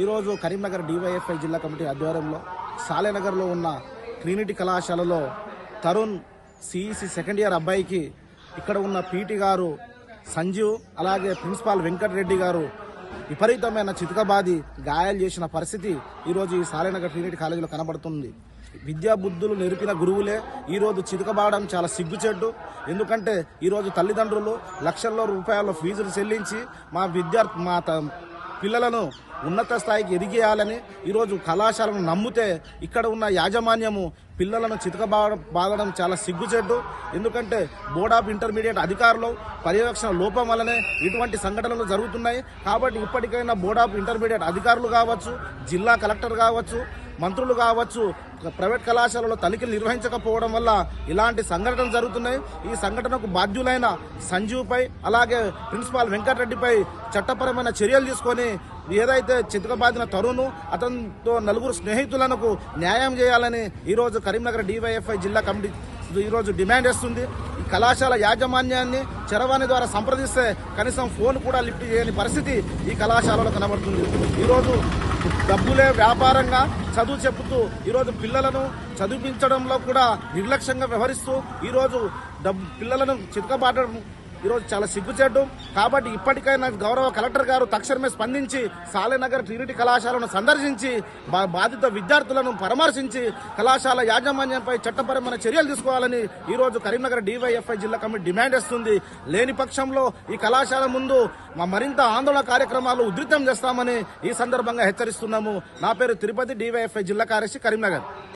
ఈరోజు కరీంనగర్ డివైఎఫ్ఐ జిల్లా కమిటీ ఆధ్వర్యంలో సాలెనగర్లో ఉన్న ట్రినిటీ కళాశాలలో తరుణ్ సిఈసి సెకండ్ ఇయర్ అబ్బాయికి ఇక్కడ ఉన్న పీటీ గారు సంజీవ్ అలాగే ప్రిన్సిపాల్ వెంకటరెడ్డి గారు విపరీతమైన చితకబాది గాయాలు చేసిన పరిస్థితి ఈరోజు ఈ సాలెనగర్ ట్రినిటీ కాలేజీలో కనబడుతుంది. విద్యా బుద్ధులు నేర్పిన గురువులే ఈరోజు చితకబాడడం చాలా సిగ్గుచెడ్డు ఎందుకంటే ఈరోజు తల్లిదండ్రులు లక్షల్లో రూపాయల ఫీజులు చెల్లించి మా విద్యార్థి మా పిల్లలను ఉన్నత స్థాయికి ఎదిగేయాలని ఈరోజు కళాశాలను నమ్మితే ఇక్కడ ఉన్న యాజమాన్యము పిల్లలను చితకబా బాగడం చాలా సిగ్గుచెడ్డు ఎందుకంటే బోర్డ్ ఆఫ్ ఇంటర్మీడియట్ అధికారులు పర్యవేక్షణ లోపం వల్లనే ఇటువంటి సంఘటనలు జరుగుతున్నాయి. కాబట్టి ఇప్పటికైనా బోర్డ్ ఆఫ్ ఇంటర్మీడియట్ అధికారులు కావచ్చు జిల్లా కలెక్టర్ కావచ్చు మంత్రులు కావచ్చు ప్రైవేట్ కళాశాలలో తనిఖీలు నిర్వహించకపోవడం వల్ల ఇలాంటి సంఘటనలు జరుగుతున్నాయి. ఈ సంఘటనకు బాధ్యులైన సంజీవ్పై అలాగే ప్రిన్సిపాల్ వెంకటరెడ్డిపై చట్టపరమైన చర్యలు తీసుకొని ఏదైతే చితకబాదిన తరుణ్ అతనితో నలుగురు స్నేహితులకు న్యాయం చేయాలని ఈరోజు కరీంనగర్ డివైఎఫ్ఐ జిల్లా కమిటీ ఈరోజు డిమాండ్ చేస్తుంది. ఈ కళాశాల యాజమాన్యాన్ని చరవాణి ద్వారా సంప్రదిస్తే కనీసం ఫోన్ కూడా లిఫ్ట్ చేయని పరిస్థితి ఈ కళాశాలలో కనబడుతుంది. ఈరోజు డబ్బులే వ్యాపారంగా చదువు చెబుతూ ఈరోజు పిల్లలను చదివించడంలో కూడా నిర్లక్ష్యంగా వ్యవహరిస్తూ ఈరోజు డబ్బు పిల్లలను చితకబాటం ఈరోజు చాలా సిగ్గుచేటు. కాబట్టి ఇప్పటికైనా గౌరవ కలెక్టర్ గారు తక్షణమే స్పందించి సాలెనగర్ ట్రినిటీ కళాశాలను సందర్శించి బా- బాధిత విద్యార్థులను పరామర్శించి కళాశాల యాజమాన్యంపై చట్టపరమైన చర్యలు తీసుకోవాలని ఈరోజు కరీంనగర్ డివైఎఫ్ఐ జిల్లా కమిటీ డిమాండ్ చేస్తుంది. లేని పక్షంలో ఈ కళాశాల ముందు మా మరింత ఆందోళన కార్యక్రమాలు ఉధృతం చేస్తామని ఈ సందర్భంగా హెచ్చరిస్తున్నాము. నా పేరు తిరుపతి డివైఎఫ్ఐ జిల్లా కార్యదర్శి కరీంనగర్.